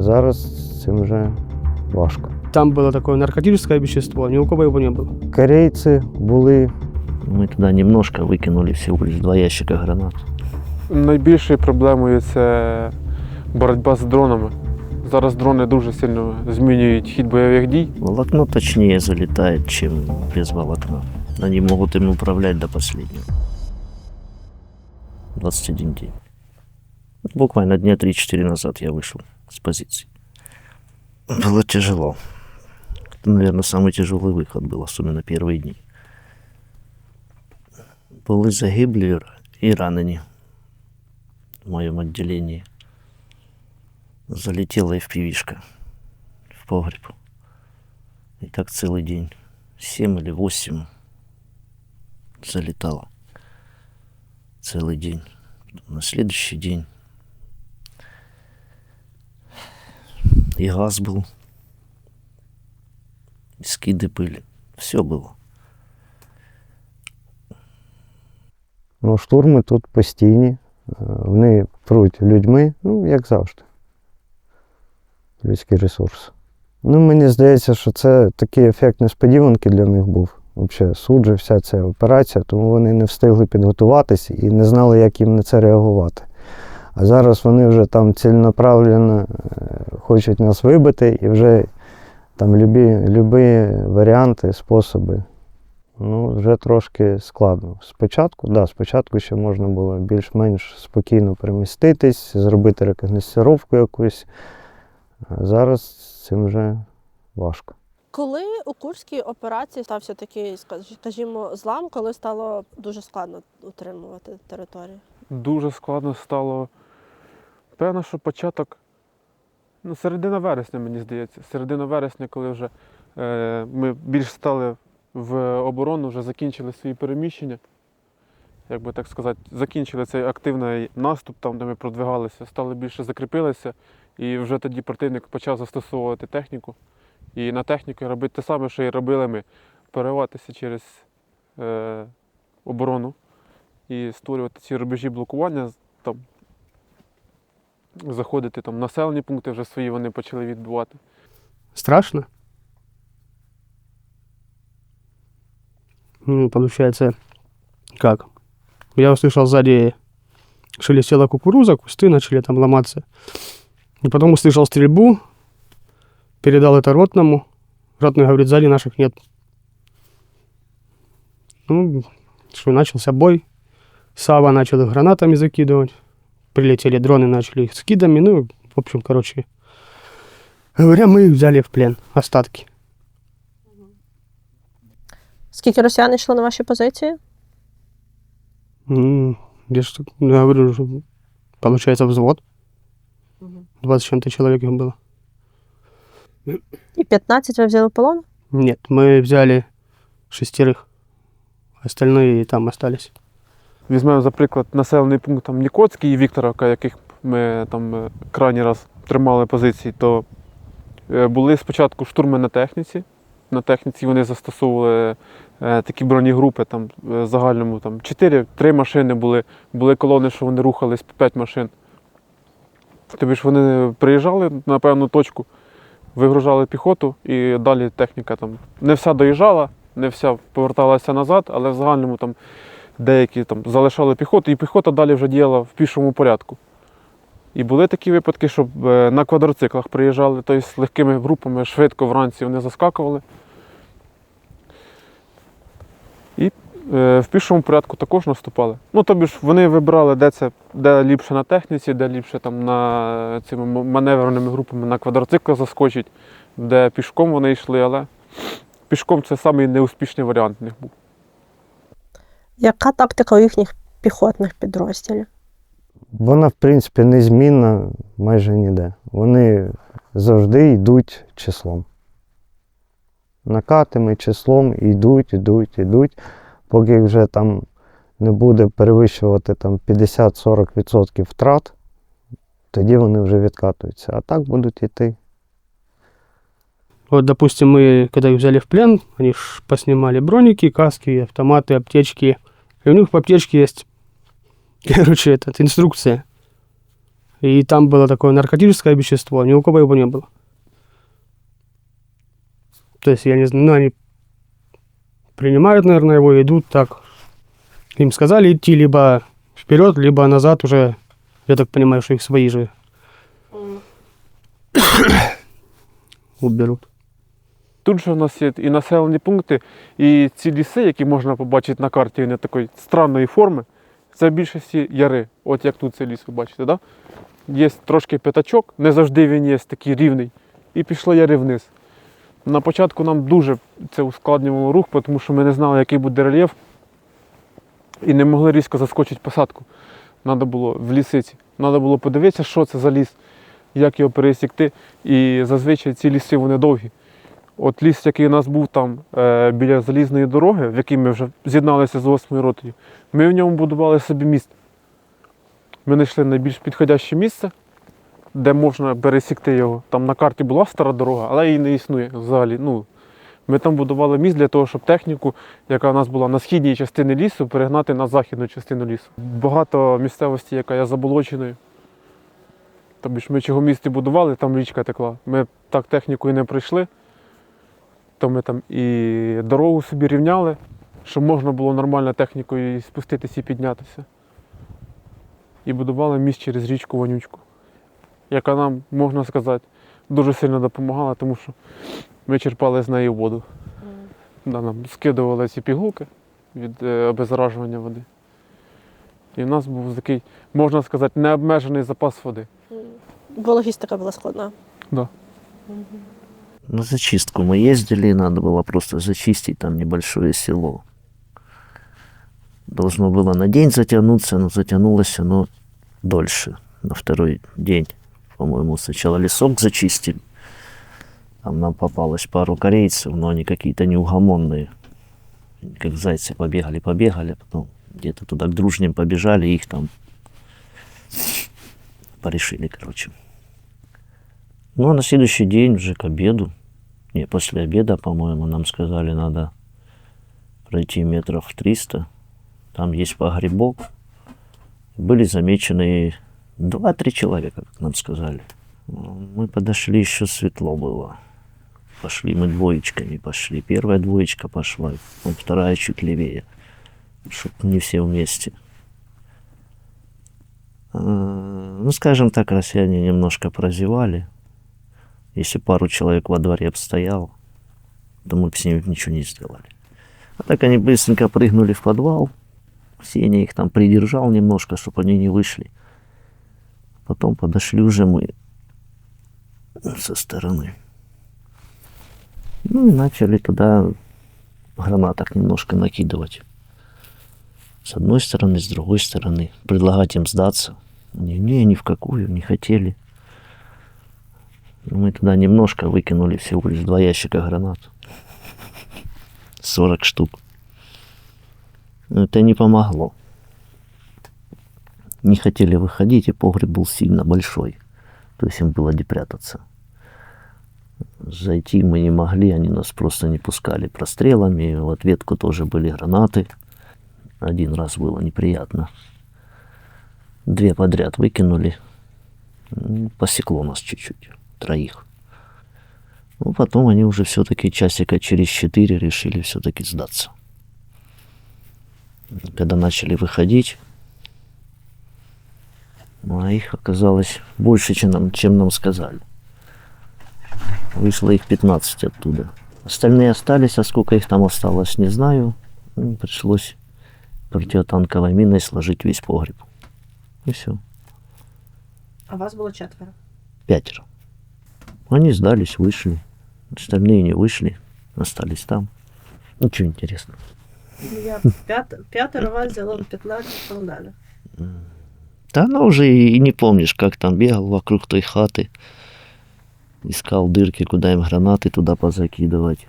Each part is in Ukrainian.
А зараз з цим вже важко. Там было такое наркотическое вещество, ни у кого его не было. Корейці були Мы туда немножко выкинули всего лишь два ящика гранат. Найбільшою проблемою це боротьба з дронами. Зараз дрони дуже сильно змінюють хід бойових дій. Волокно точнее залетает, чем без волокна. Они могут им управлять до последнего. 21 день. Вот Буквально дня 3-4 назад я вышел с позиции. Было тяжело. Это, наверное, самый тяжелый выход был, особенно первые дни. Були загиблі і ранені в моем отделении. Залетела FPV-шка в погреб. И так целый день. Семь или восемь залетало. Целый день. На следующий день и газ был, и скиды были. Все было. Ну, штурми тут постійні. Е, Вони пруть людьми, ну, як завжди. Людський ресурс. Ну, мені здається, що це такий ефект несподіванки для них був. Взагалі, суджа, вся ця операція, тому вони не встигли підготуватися і не знали, як їм на це реагувати. А зараз вони вже там ціленаправленно е, хочуть нас вибити і вже там любі, любі варіанти, способи Ну, вже трошки складно. Спочатку, да, спочатку ще можна було більш-менш спокійно переміститись, зробити рекогносцировку якусь. А зараз з цим вже важко. Коли у Курській операції стався такий, скажімо, злам, коли стало дуже складно утримувати територію? Дуже складно стало. Певно, що початок. Ну, середина вересня, мені здається. Середина вересня, коли вже е, ми більш стали в оборону, вже закінчили свої переміщення. Як би так сказати, закінчили цей активний наступ, там, де ми продвигалися, стали більше закріпилися, і вже тоді противник почав застосовувати техніку. І на техніку робити те саме, що і робили ми, перериватися через е, оборону і створювати ці рубежі блокування, там, заходити там, в населені пункти вже свої вони почали відбувати. Страшно. Ну, получается, как? Я услышал сзади шелестела кукуруза, кусты начали там ломаться. И потом услышал стрельбу, передал это ротному. Ротный говорит, сзади наших нет. Ну, что, начался бой. Сава начал их гранатами закидывать. Прилетели дроны, начали их скидами. Ну, в общем, короче, говоря, мы их взяли в плен, остатки. Скільки росіян йшло на ваші позиції? Ну, я ж так говорю, что получается взвод. 20 с чем-то человек их было. І 15 ви взяли в полон? Нет, мы взяли шестерых. Остальные там остались. Візьмемо, за приклад, населений пункт там, Нікоцький і Вікторовка, яких ми там е, крайній раз тримали позиції, то е, були спочатку штурми на техніці. На техніці вони застосовували е, такі бронегрупи, там в загальному там 4-3 машини були, були колони, що вони рухались по 5 машин. Тобі ж вони приїжджали на певну точку, вигружали піхоту і далі техніка там не вся доїжджала, не вся поверталася назад, але в загальному там деякі там залишали піхоту, і піхота далі вже діяла в пішому порядку. І були такі випадки, щоб е, на квадроциклах приїжджали, тобто з легкими групами швидко вранці вони заскакували. І е, в пішому порядку також наступали. Ну, тобі ж вони вибирали, де це, де ліпше на техніці, де ліпше там на цими маневреними групами на квадроцикл заскочить, де пішком вони йшли, але пішком це самий варіант в них був. Яка тактика у їхніх піхотних підрозділів? Вона, в принципі, незмінна майже ніде. Вони завжди йдуть числом. Накатами, числом йдуть, йдуть, йдуть, поки вже там не буде перевищувати там 50-40% втрат, тоді вони вже відкатуються. А так будуть йти. Вот, допустим, мы, когда их взяли в плен, они ж поснимали броники, каски, автоматы, аптечки. И у них в аптечке есть, короче, этот, инструкция. и там было такое наркотическое вещество, ни у кого его не было. То есть, я не знаю, ну, они принимают, наверное, его идут так. Им сказали идти либо вперед, либо назад уже, я так понимаю, что их свои же уберут. Тут же у нас є і населені пункти, і ці ліси, які можна побачити на карті, вони такої странної форми. Це в більшості яри. От як тут цей ліс, ви бачите, да? Є трошки п'ятачок, не завжди він є такий рівний. І пішло яри вниз. На початку нам дуже це ускладнювало рух, тому що ми не знали, який буде рельєф, і не могли різко заскочити посадку. Треба було в лісиці. Треба було подивитися, що це за ліс, як його пересікти. І зазвичай ці ліси вони довгі. От ліс, який у нас був там е, біля залізної дороги, в якій ми вже з'єдналися з 8 ротою, ми в ньому будували собі міст. Ми знайшли найбільш підходяще місце, де можна пересікти його. Там на карті була стара дорога, але її не існує взагалі. Ну, ми там будували міст для того, щоб техніку, яка у нас була на східній частині лісу, перегнати на західну частину лісу. Багато місцевості, яка є заболоченою. Тобто ми чого місті будували, там річка текла. Ми так технікою не пройшли то ми там і дорогу собі рівняли, щоб можна було нормально технікою і спуститися і піднятися. І будували міст через річку Вонючку, яка нам, можна сказати, дуже сильно допомагала, тому що ми черпали з неї воду. Да, нам скидували ці пігулки від е, обеззаражування води. І в нас був такий, можна сказати, необмежений запас води. Бо логістика була складна. На зачистку мы ездили, надо было просто зачистить там небольшое село. Должно было на день затянуться, но затянулось оно дольше, на второй день. По-моему, сначала лесок зачистили. Там нам попалось пару корейцев, но они какие-то неугомонные. Как зайцы побегали, побегали, потом где-то туда к дружням побежали, их там порешили, короче. Ну, а на следующий день, уже к обеду, не, после обеда, по-моему, нам сказали, надо пройти метров 300. Там есть погребок. Были замечены 2-3 человека, как нам сказали. Мы подошли, еще светло было. Пошли мы двоечками, пошли. Первая двоечка пошла, ну, вторая чуть левее. Чтоб не все вместе. А, Ну, скажем так, россияне немножко прозевали. Если пару человек во дворе обстоял, то мы бы с ними ничего не сделали. А так они быстренько прыгнули в подвал. Сеня их там придержал немножко, чтобы они не вышли. Потом подошли уже мы со стороны. Ну и начали туда гранаток немножко накидывать. С одной стороны, с другой стороны. Предлагать им сдаться. Они, не, ни в какую, не хотели. Ну, Мы туда немножко выкинули всего лишь два ящика гранат. 40 штук. Но это не помогло. Не хотели выходить, и погреб был сильно большой. То есть им было где прятаться. Зайти мы не могли, они нас просто не пускали прострелами. В ответку тоже были гранаты. Один раз было неприятно. Две подряд выкинули. М, Посекло нас чуть-чуть троих. Ну, потом они уже все-таки часика через четыре решили все-таки сдаться. Когда начали выходить, ну, а их оказалось больше, чем нам, чем нам сказали. Вышло их 15 оттуда. Остальные остались, а сколько их там осталось, не знаю. Ну, пришлось противотанковой миной сложить весь погреб. И все. А вас було четверо. Пятеро. Они сдались, вышли. Остальные не вышли, остались там. Ничего интересного. Я п'ятеро вас взяло 15 полонених. Да она уже и, и не помнишь, как там бегал вокруг той хаты. Искал дырки, куда им гранаты туда позакидывать.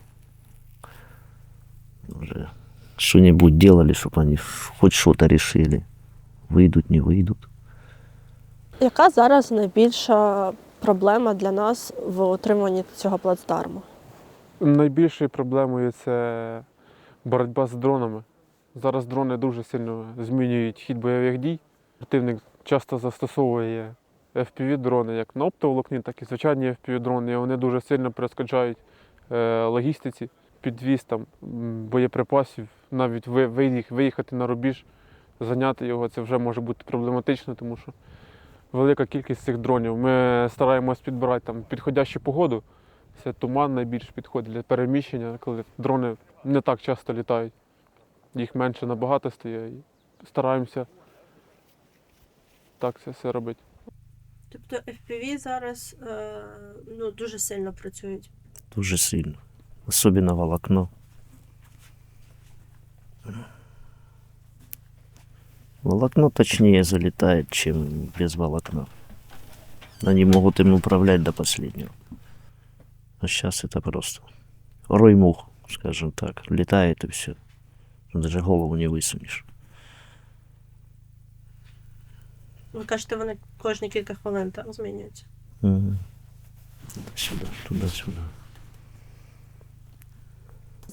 Уже что-нибудь делали, чтобы они хоть что-то решили. Выйдут, не выйдут. Яка зараз найбільша проблема для нас в отриманні цього плацдарму? Найбільшою проблемою це боротьба з дронами. Зараз дрони дуже сильно змінюють хід бойових дій. Противник часто застосовує FPV-дрони, як на оптоволокні, так і звичайні FPV-дрони. І вони дуже сильно перешкоджають е, логістиці, підвіз там боєприпасів, навіть виїхати на рубіж, зайняти його, це вже може бути проблематично, тому що велика кількість цих дронів. Ми стараємось підбирати там підходящу погоду. Це туман найбільш підходить для переміщення, коли дрони не так часто літають. Їх менше набагато стає. І стараємося так це все робити. Тобто FPV зараз е, ну, дуже сильно працюють. Дуже сильно. Особенно волокно. Волокно точнее залетает, чем без волокна. Они могут им управлять до последнего. А сейчас это просто рой мух, скажем так. Летает и все. Даже голову не высунешь. Ви кажете, вони кожні кілька хвилин так змінюються. Мгм. Туда-сюда, туда-сюда.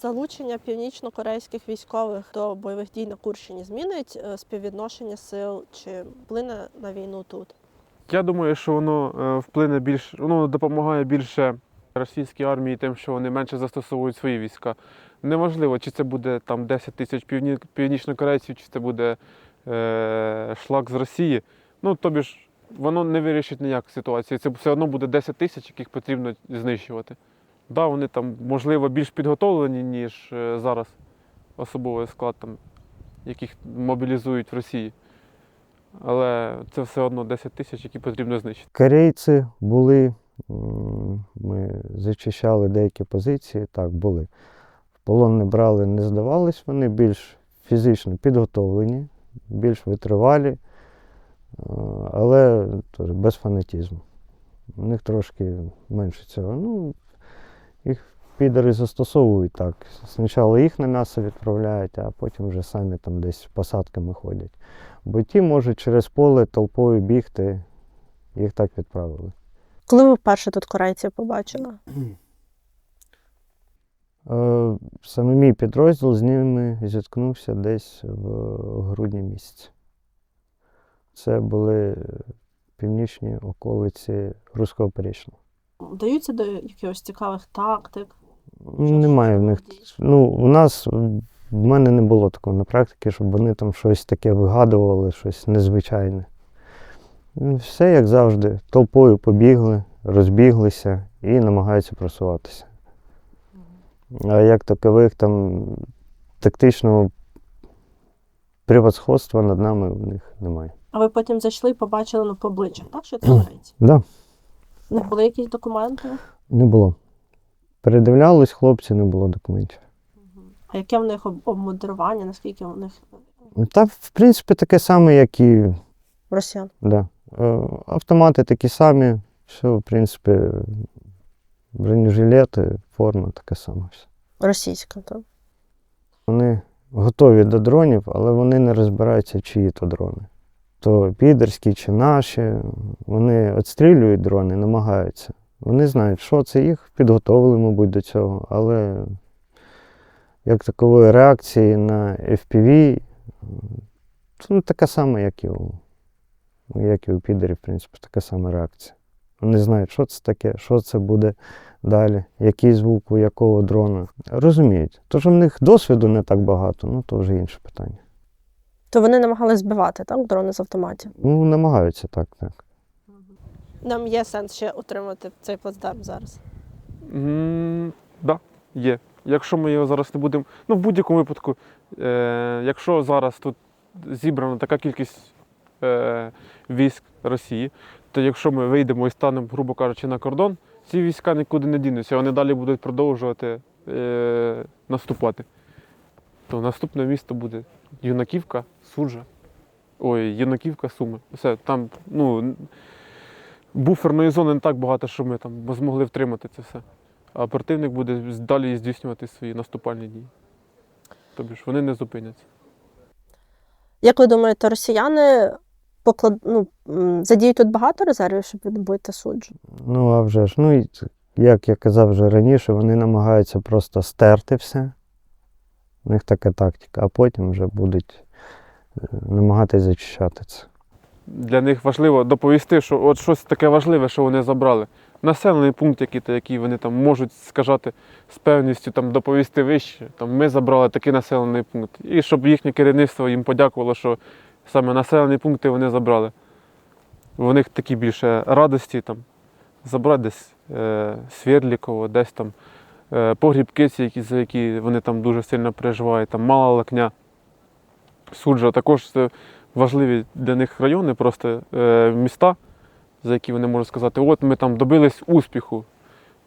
Залучення північно-корейських військових до бойових дій на Курщині змінить е, співвідношення сил чи вплине на війну тут? Я думаю, що воно е, вплине більш, воно допомагає більше російській армії тим, що вони менше застосовують свої війська. Неважливо, чи це буде там 10 тисяч півні, північнокорейців, чи це буде е, шлак з Росії. Ну, тобі ж, воно не вирішить ніяк ситуацію. Це все одно буде 10 тисяч, яких потрібно знищувати. Да, вони там, можливо, більш підготовлені, ніж е, зараз особовий склад, там, яких мобілізують в Росії. Але це все одно 10 тисяч, які потрібно знищити. Корейці були, ми зачищали деякі позиції, так, були. В полон не брали, не здавались, вони більш фізично підготовлені, більш витривалі, е, але без фанатізму. У них трошки менше цього. Ну, їх підери застосовують так. Спочатку їх на м'ясо відправляють, а потім вже самі там десь посадками ходять. Бо ті можуть через поле толпою бігти, їх так відправили. Коли ви вперше тут корейців побачили? Е, Саме мій підрозділ з ними зіткнувся десь в грудні місяці. Це були північні околиці Руського Порічного. Вдаються до якихось цікавих тактик? Немає в них. Ну, у нас в мене не було такого на практиці, щоб вони там щось таке вигадували, щось незвичайне. Ну, Все як завжди, толпою побігли, розбіглися і намагаються просуватися. А як такових там тактичного превосходства над нами в них немає. А ви потім зайшли і побачили ну, по обличчях, так? Що це корейці? Да, Них були якісь документи? не було. Передивлялись хлопці, не було документів. А яке в них об- обмудрування, наскільки в них Та, в принципі, таке саме, як і росіян? Да. Е, Автомати такі самі, все, в принципі, бронежилети, форма така сама. Все. Російська, так? Вони готові до дронів, але вони не розбираються, чиї то дрони. То підерські чи наші. Вони відстрілюють дрони, намагаються. Вони знають, що це їх підготовили, мабуть, до цього, але як такової реакції на FPV, це ну, така сама, як і у, як і у підерів, в принципі, така сама реакція. Вони знають, що це таке, що це буде далі, який звук у якого дрона. Розуміють. То, що в них досвіду не так багато, ну то вже інше питання. То вони намагалися збивати, так, дрони з автоматів. Ну, намагаються так, так. Нам є сенс ще утримати цей плацдарм зараз. Так, да, є. Якщо ми його зараз не будемо. Ну, в будь-якому випадку, е, якщо зараз тут зібрана така кількість е, військ Росії, то якщо ми вийдемо і станемо, грубо кажучи, на кордон, ці війська нікуди не дінуться, вони далі будуть продовжувати е, наступати. То наступне місто буде Юнаківка, Суджа. Ой, Юнаківка, Суми. Все, там, ну, буферної зони не так багато, що ми там змогли втримати це все. А противник буде далі здійснювати свої наступальні дії. Тобто ж вони не зупиняться. Як ви думаєте, росіяни поклад... ну, задіють тут багато резервів, щоб відбити суджу? Ну, а вже ж, ну, як я казав вже раніше, вони намагаються просто стерти все. У них така тактика, а потім вже будуть е, намагатись зачищати це. для них важливо доповісти, що от щось таке важливе, що вони забрали. Населений пункт, який, який вони там можуть сказати з певністю там, доповісти вище. Там, ми забрали такий населений пункт. І щоб їхнє керівництво їм подякувало, що саме населені пункти вони забрали. В них такі більше радості там, забрати десь е, Свердліково, десь там е, погріб Киці, які, за які вони там дуже сильно переживають, там Мала Лакня, Суджа. Також це важливі для них райони, просто е, міста, за які вони можуть сказати, от ми там добились успіху.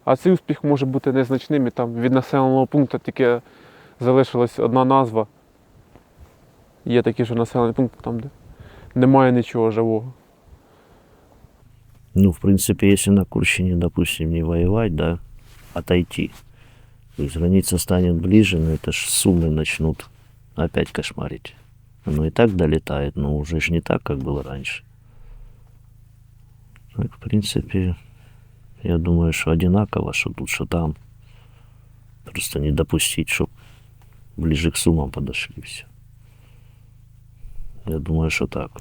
А цей успіх може бути незначним, і там від населеного пункту тільки залишилась одна назва. Є такі ж населені пункти, там, де немає нічого живого. Ну, в принципе, если на Курщине, допустим, не воевать, да, отойти, то есть граница станет ближе, но это ж суммы начнут опять кошмарить. Оно и так долетает, но уже ж не так, как было раньше. Так, в принципе, я думаю, что одинаково, что тут, что там. Просто не допустить, чтобы ближе к суммам подошли все. Я думаю, что так.